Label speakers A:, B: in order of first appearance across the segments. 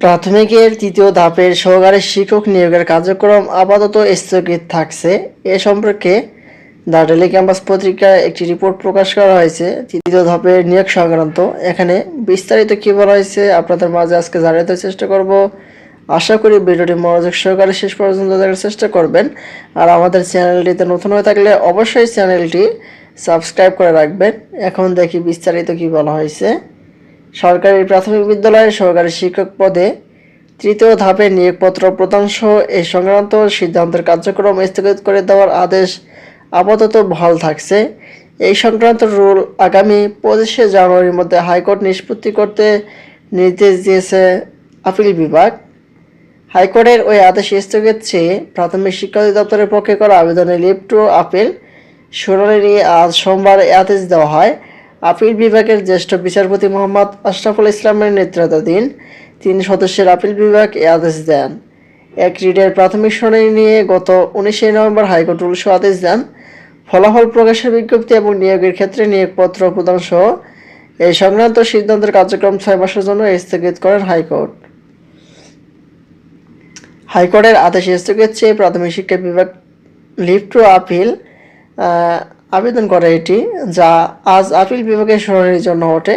A: প্রাথমিকের তৃতীয় ধাপের সহকারী শিক্ষক নিয়োগের কার্যক্রম আপাতত স্থগিত থাকছে। এ সম্পর্কে দ্য ডেলি ক্যাম্পাস পত্রিকায় একটি রিপোর্ট প্রকাশ করা হয়েছে। তৃতীয় ধাপের নিয়োগ সংক্রান্ত। এখানে বিস্তারিত কী বলা হয়েছে আপনাদের মাঝে আজকে জানাতে চেষ্টা করব। আশা করি ভিডিওটি মনোযোগ সহকারে শেষ পর্যন্ত দেখার চেষ্টা করবেন। আর আমাদের চ্যানেলটিতে নতুন হয়ে থাকলে অবশ্যই চ্যানেলটি সাবস্ক্রাইব করে রাখবেন। এখন দেখি বিস্তারিত কী বলা হয়েছে। সরকারি প্রাথমিক বিদ্যালয়ের সহকারী শিক্ষক পদে তৃতীয় ধাপে নিয়োগপত্র প্রদান সহ এই সংক্রান্ত সিদ্ধান্তের কার্যক্রম স্থগিত করে দেওয়ার আদেশ আপাতত বহাল থাকছে। এই সংক্রান্ত রুল আগামী পঁচিশে জানুয়ারির মধ্যে হাইকোর্ট নিষ্পত্তি করতে নির্দেশ দিয়েছে আপিল বিভাগ। হাইকোর্টের ওই আদেশ স্থগিত চেয়ে প্রাথমিক শিক্ষা অধিদপ্তরের পক্ষে করা আবেদনে লিভ টু আপিল শুনানি নিয়ে আজ সোমবার এ আদেশ দেওয়া হয়। আপিল বিভাগের জ্যেষ্ঠ বিচারপতি মোহাম্মদ আশরাফুল ইসলামের নেতৃত্বাধীন তিন সদস্যের আপিল বিভাগ এ আদেশ দেন। এক রিডের প্রাথমিক শুনানি নিয়ে গত উনিশে নভেম্বর হাইকোর্ট উল্স আদেশ দেন। ফলাফল প্রকাশের বিজ্ঞপ্তি এবং নিয়োগের ক্ষেত্রে নিয়োগপত্র প্রদান সহ এই সংক্রান্ত সিদ্ধান্তের কার্যক্রম ছয় মাসের জন্য স্থগিত করেন হাইকোর্ট। হাইকোর্টের আদেশে স্থগিত চেয়ে প্রাথমিক শিক্ষা বিভাগ লিভ টু আপিল আবেদন করে এটি, যা আজ আপিল বিভাগের শুনানির জন্য ওঠে।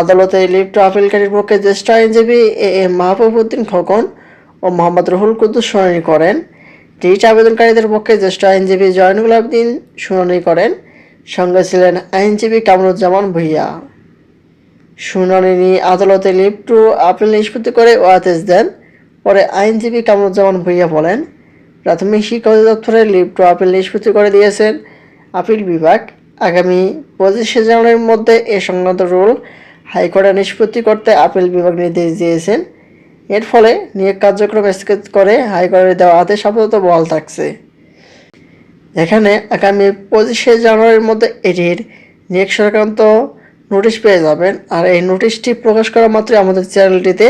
A: আদালতে টু আপিলকারীর পক্ষে জ্যেষ্ঠ আইনজীবী এ এম মাহবুবউদ্দিন খোকন ও মোহাম্মদ রুহুল কুদ্দুস শুনানি করেন। রিট আবেদনকারীদের পক্ষে জ্যেষ্ঠ আইনজীবী জয়নুল আবদিন শুনানি করেন। সঙ্গে ছিলেন আইনজীবী কামরুজ্জামান ভুইয়া। শুনানি নিয়ে আদালতে লিভ টু আপিল নিষ্পত্তি করে ও আদেশ দেন। পরে আইনজীবী কামরুজ্জামান ভুইয়া বলেন, প্রাথমিক শিক্ষা অধিদপ্তরের লিভ টু আপিল নিষ্পত্তি করে দিয়েছেন। আপিল বিভাগ, আগামী পঁচিশে জানুয়ারির মধ্যে এ সংক্রান্ত রুল হাইকোর্টে নিষ্পত্তি করতে আপিল বিভাগ নির্দেশ দিয়েছেন। এর ফলে নিয়োগ কার্যক্রম স্থগিত করে হাইকোর্টের দেওয়া আদেশ আপাতত বহাল থাকছে। এখানে আগামী পঁচিশে জানুয়ারির মধ্যে এটির নিয়োগ সংক্রান্ত নোটিশ পেয়ে যাবেন। আর এই নোটিশটি প্রকাশ করা মাত্রই আমাদের চ্যানেলটিতে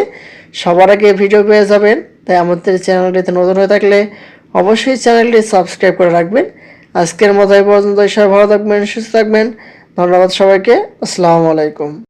A: সবার আগে ভিডিও পেয়ে যাবেন। তাই আমাদের চ্যানেলটিতে নতুন হয়ে থাকলে অবশ্যই চ্যানেলটি সাবস্ক্রাইব করে রাখবেন। আজকের মতো এই পর্যন্ত সবাই ভালো থাকবেন সুস্থ থাকবেন। ধন্যবাদ সবাইকে। আসসালামু আলাইকুম।